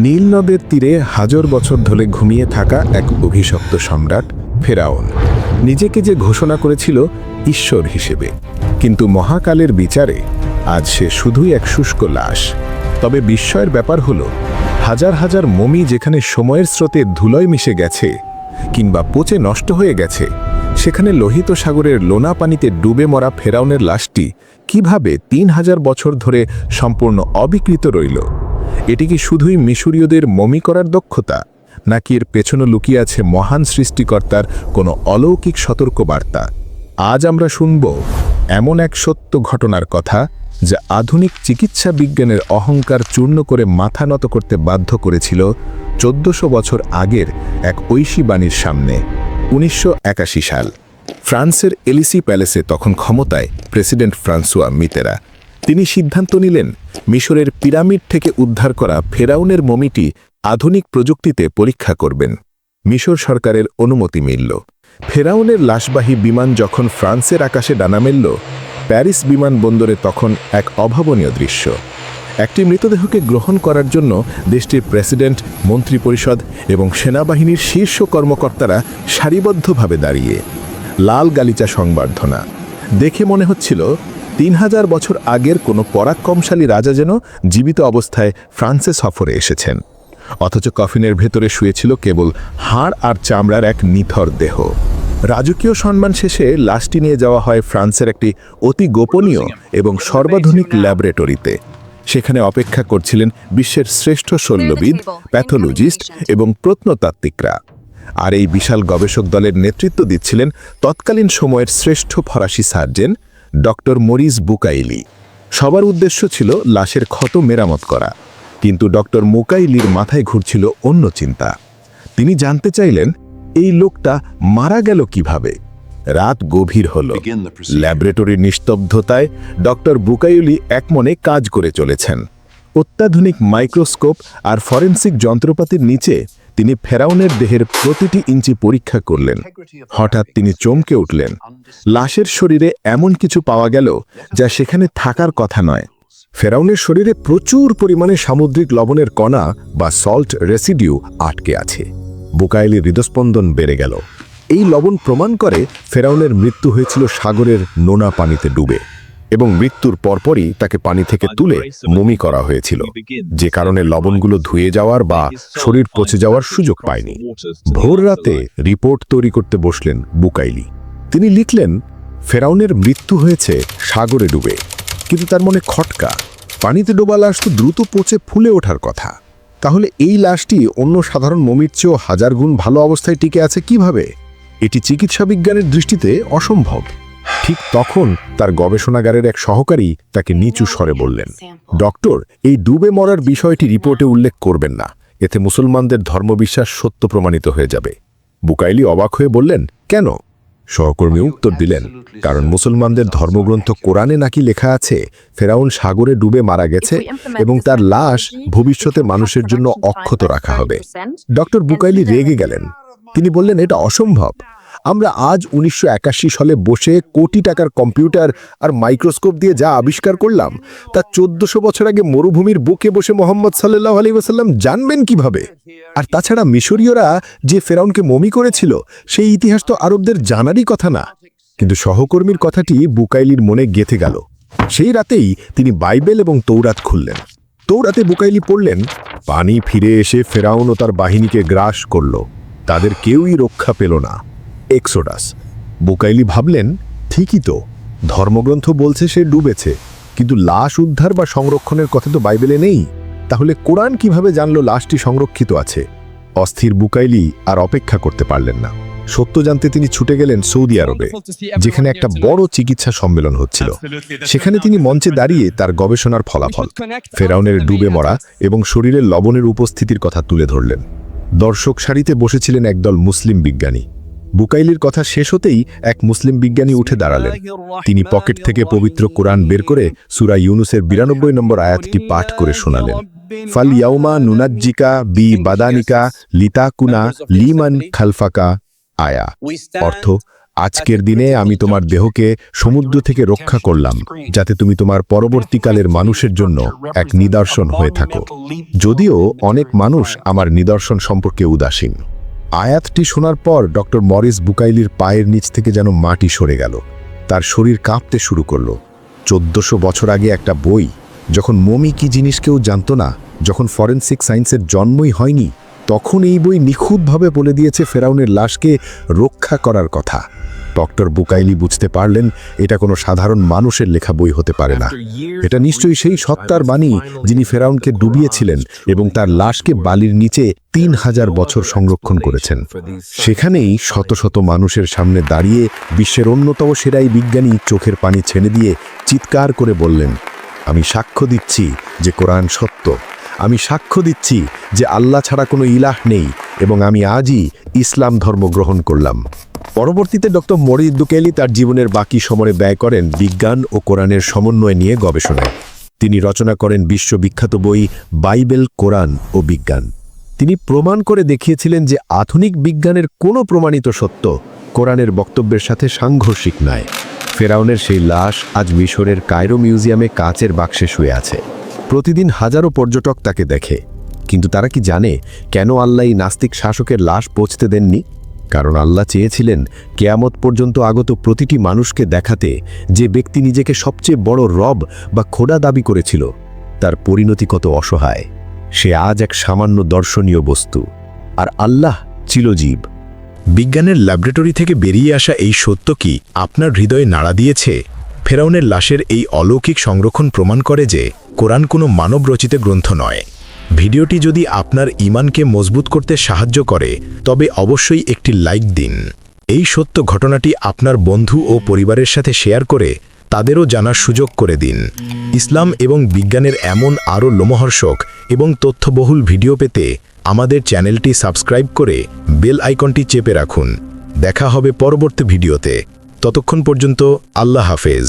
নীল নদের তীরে হাজার বছর ধরে ঘুমিয়ে থাকা এক অভিশপ্ত সম্রাট, ফেরাউন। নিজেকে যে ঘোষণা করেছিল ঈশ্বর হিসেবে। কিন্তু মহাকালের বিচারে আজ সে শুধুই এক শুষ্ক লাশ। তবে বিস্ময়ের ব্যাপার হল, হাজার হাজার মমি যেখানে সময়ের স্রোতে ধুলোয় মিশে গেছে, কিংবা পচে নষ্ট হয়ে গেছে, সেখানে লোহিত সাগরের লোনা পানিতে ডুবে মরা ফেরাউনের লাশটি কীভাবে তিন হাজার বছর ধরে সম্পূর্ণ অবিকৃত রইল? এটি কি শুধুই মিশরীয়দের মমি করার দক্ষতা, নাকি এর পেছনে লুকিয়ে আছে মহান সৃষ্টিকর্তার কোনো অলৌকিক সতর্কবার্তা? আজ আমরা শুনব এমন এক সত্য ঘটনার কথা যা আধুনিক চিকিৎসা বিজ্ঞানের অহংকার চূর্ণ করে মাথা নত করতে বাধ্য করেছিল চোদ্দশো বছর আগের এক ঐশী বাণীর সামনে, উনিশশো একাশি সাল। ফ্রান্সের এলিসি প্যালেসে তখন ক্ষমতায় প্রেসিডেন্ট ফ্রান্সুয়া মিতেরা। তিনি সিদ্ধান্ত নিলেন মিশরের পিরামিড থেকে উদ্ধার করা ফেরাউনের মমিটি আধুনিক প্রযুক্তিতে পরীক্ষা করবেন। মিশর সরকারের অনুমতি মিলল। ফেরাউনের লাশবাহী বিমান যখন ফ্রান্সের আকাশে ডানা মেলল, প্যারিস বিমানবন্দরে তখন এক অভাবনীয় দৃশ্য। একটি মৃতদেহকে গ্রহণ করার জন্য দেশটির প্রেসিডেন্ট, মন্ত্রিপরিষদ এবং সেনাবাহিনীর শীর্ষ কর্মকর্তারা সারিবদ্ধভাবে দাঁড়িয়ে। লাল গালিচা সংবর্ধনা। দেখে মনে হচ্ছিল তিন হাজার বছর আগের কোনো পরাক্রমশালী রাজা যেন জীবিত অবস্থায় ফ্রান্সে সফরে এসেছেন। অথচ কফিনের ভেতরে শুয়েছিল কেবল হাড় আর চামড়ার এক নিথর দেহ। রাজকীয় সম্মান শেষে লাশটি নিয়ে যাওয়া হয় ফ্রান্সের একটি অতি গোপনীয় এবং সর্বাধুনিক ল্যাবরেটরিতে। সেখানে অপেক্ষা করছিলেন বিশ্বের শ্রেষ্ঠ শল্যবিদ প্যাথোলজিস্ট এবং প্রত্নতাত্ত্বিকরা। আর এই বিশাল গবেষক দলের নেতৃত্ব দিচ্ছিলেন তৎকালীন সময়ের শ্রেষ্ঠ ফরাসি সার্জেন ডক্টর মরিস বুকাইলি। সবার উদ্দেশ্য ছিল লাশের ক্ষত মেরামত করা। কিন্তু ডক্টর মুকাইলির মাথায় ঘুরছিল অন্য চিন্তা। তিনি জানতে চাইলেন এই লোকটা মারা গেল কীভাবে? রাত গভীর হল। ল্যাবরেটরির নিস্তব্ধতায় ডক্টর বুকাইলি একমনে কাজ করে চলেছেন। অত্যাধুনিক মাইক্রোস্কোপ আর ফরেন্সিক যন্ত্রপাতির নিচে তিনি ফেরাউনের দেহের প্রতিটি ইঞ্চি পরীক্ষা করলেন। হঠাৎ তিনি চমকে উঠলেন। লাশের শরীরে এমন কিছু পাওয়া গেল যা সেখানে থাকার কথা নয়। ফেরাউনের শরীরে প্রচুর পরিমাণে সামুদ্রিক লবণের কণা বা সল্ট রেসিডিউ আটকে আছে। বুকাইলির হৃদস্পন্দন বেড়ে গেল। এই লবণ প্রমাণ করে ফেরাউনের মৃত্যু হয়েছিল সাগরের নোনা পানিতে ডুবে। এবং মৃত্যুর পরপরই তাকে পানি থেকে তুলে মমি করা হয়েছিল। যে কারণে লবণগুলো ধুয়ে যাওয়ার বা শরীর পচে যাওয়ার সুযোগ পায়নি। ভোর রাতে রিপোর্ট তৈরি করতে বসলেন বুকাইলি। তিনি লিখলেন ফেরাউনের মৃত্যু হয়েছে সাগরে ডুবে কিন্তু তার মনে খটকা। পানিতে ডোবা লাশ তো দ্রুত পচে ফুলে ওঠার কথা। তাহলে এই লাশটি অন্য সাধারণ মমির চেয়েও হাজার গুণ ভালো অবস্থায় টিকে আছে কীভাবে? এটি চিকিৎসা বিজ্ঞানের দৃষ্টিতে অসম্ভব। ঠিক তখন তার গবেষণাগারের এক সহকারী তাকে নিচু স্বরে বললেন, ডক্টর, এই ডুবে মরার বিষয়টি রিপোর্টে উল্লেখ করবেন না। এতে মুসলমানদের ধর্মবিশ্বাস সত্য প্রমাণিত হয়ে যাবে। বুকাইলি অবাক হয়ে বললেন, কেন? সহকর্মী উত্তর দিলেন, কারণ মুসলমানদের ধর্মগ্রন্থ কোরআনে নাকি লেখা আছে, ফেরাউন সাগরে ডুবে মারা গেছে এবং তার লাশ ভবিষ্যতে মানুষের জন্য অক্ষত রাখা হবে। ডক্টর বুকাইলি রেগে গেলেন। তিনি বললেন, এটা অসম্ভব। আমরা আজ উনিশশো একাশি সালে বসে কোটি টাকার কম্পিউটার আর মাইক্রোস্কোপ দিয়ে যা আবিষ্কার করলাম, তা চোদ্দশো বছর আগে মরুভূমির বুকে বসে মোহাম্মদ সাল্লাহ আলী জানবেন কীভাবে? আর তাছাড়া মিশরীয়রা যে ফেরাউনকে মমি করেছিল, সেই ইতিহাস তো আরবদের জানারই কথা না। কিন্তু সহকর্মীর কথাটি বুকাইলির মনে গেথে গেল। সেই রাতেই তিনি বাইবেল এবং তৌরাত খুললেন। তৌরাতে বুকাইলি পড়লেন, পানি ফিরে এসে ফেরাউন ও তার বাহিনীকে গ্রাস করল। তাদের কেউই রক্ষা পেল না। এক্সোডাস। বুকাইলি ভাবলেন ঠিকই তো ধর্মগ্রন্থ বলছে সে ডুবেছে কিন্তু লাশ উদ্ধার বা সংরক্ষণের কথা তো বাইবেলে নেই। তাহলে কোরআন কীভাবে জানলো লাশটি সংরক্ষিত আছে? অস্থির বুকাইলি আর অপেক্ষা করতে পারলেন না। সত্য জানতে তিনি ছুটে গেলেন সৌদি আরবে যেখানে একটা বড় চিকিৎসা সম্মেলন হচ্ছিল। সেখানে তিনি মঞ্চে দাঁড়িয়ে তার গবেষণার ফলাফল ফেরাউনের ডুবে মরা এবং শরীরের লবণের উপস্থিতির কথা তুলে ধরলেন। দর্শক সারিতে বসেছিলেন একদল মুসলিম বিজ্ঞানী। বুকাইলির কথা শেষ হতেই এক মুসলিম বিজ্ঞানী উঠে দাঁড়ালেন। তিনি পকেট থেকে পবিত্র কোরআন বের করে সুরা ইউনুসের বিরানব্বই নম্বর আয়াতটি পাঠ করে শোনালেন। ফাল ইয়াউমা নুনাজ্জিকা বি বাদানিকা লিতাকুনা লিমান খালফাকা আয়া। অর্থ, আজকের দিনে আমি তোমার দেহকে সমুদ্র থেকে রক্ষা করলাম, যাতে তুমি তোমার পরবর্তীকালের মানুষের জন্য এক নিদর্শন হয়ে থাকো। যদিও অনেক মানুষ আমার নিদর্শন সম্পর্কে উদাসীন। আয়াতটি শোনার পর ডক্টর মরিস বুকাইলির পায়ের নিচ থেকে যেন মাটি সরে গেল। তার শরীর কাঁপতে শুরু করল। চোদ্দশো বছর আগে একটা বই, যখন মমি কি জিনিস কেউ জানতো না, যখন ফরেন্সিক সায়েন্সের জন্মই হয়নি, তখন এই বই নিখুঁতভাবে বলে দিয়েছে ফেরাউনের লাশকে রক্ষা করার কথা। ডক্টর বুকাইলি বুঝতে পারলেন এটা কোনো সাধারণ মানুষের লেখা বই হতে পারে না। এটা নিশ্চয়ই সেই সত্তার বাণী যিনি ফেরাউনকে ডুবিয়েছিলেন এবং তার লাশকে বালির নিচে তিন হাজার বছর সংরক্ষণ করেছেন। সেখানেই শত শত মানুষের সামনে দাঁড়িয়ে বিশ্বের অন্যতম সেরাই বিজ্ঞানী চোখের পানি ছেড়ে দিয়ে চিৎকার করে বললেন আমি সাক্ষ্য দিচ্ছি যে কোরআন সত্য। আমি সাক্ষ্য দিচ্ছি যে আল্লাহ ছাড়া কোনো ইলাহ নেই এবং আমি আজই ইসলাম ধর্ম গ্রহণ করলাম। পরবর্তীতে ডক্টর মরিদ দুকেলি তার জীবনের বাকি সময় ব্যয় করেন বিজ্ঞান ও কোরআনের সমন্বয় নিয়ে গবেষণায়। তিনি রচনা করেন বিশ্ববিখ্যাত বই বাইবেল, কোরআন ও বিজ্ঞান। তিনি প্রমাণ করে দেখিয়েছিলেন যে আধুনিক বিজ্ঞানের কোনো প্রমাণিত সত্য কোরআনের বক্তব্যের সাথে সাংঘর্ষিক নয়। ফেরাউনের সেই লাশ আজ মিশরের কায়রো মিউজিয়ামে কাচের বাক্সে শুয়ে আছে। প্রতিদিন হাজারো পর্যটক তাকে দেখে। কিন্তু তারা কি জানে কেন আল্লাহ নাস্তিক শাসকের লাশ পৌঁছতে দেননি? কারণ আল্লাহ চেয়েছিলেন কেয়ামত পর্যন্ত আগত প্রতিটি মানুষকে দেখাতে যে ব্যক্তি নিজেকে সবচেয়ে বড় রব বা খোদা দাবি করেছিল, তার পরিণতি কত অসহায়। সে আজ এক সামান্য দর্শনীয় বস্তু। আর আল্লাহ চিলজীব বিজ্ঞানের ল্যাবরেটরি থেকে বেরিয়ে আসা এই সত্য কি আপনার হৃদয়ে নাড়া দিয়েছে? ফেরাউনের লাশের এই অলৌকিক সংরক্ষণ প্রমাণ করে যে কোরআন কোনো মানবরচিত গ্রন্থ নয়। ভিডিওটি যদি আপনার ইমানকে মজবুত করতে সাহায্য করে, তবে অবশ্যই একটি লাইক দিন। এই সত্য ঘটনাটি আপনার বন্ধু ও পরিবারের সাথে শেয়ার করে, তাদেরও জানার সুযোগ করে দিন। ইসলাম এবং বিজ্ঞানের এমন আরও লোমহর্ষক এবং তথ্যবহুল ভিডিও পেতে আমাদের চ্যানেলটি সাবস্ক্রাইব করে বেল আইকনটি চেপে রাখুন। দেখা হবে পরবর্তী ভিডিওতে। ততক্ষণ পর্যন্ত আল্লাহ হাফেজ।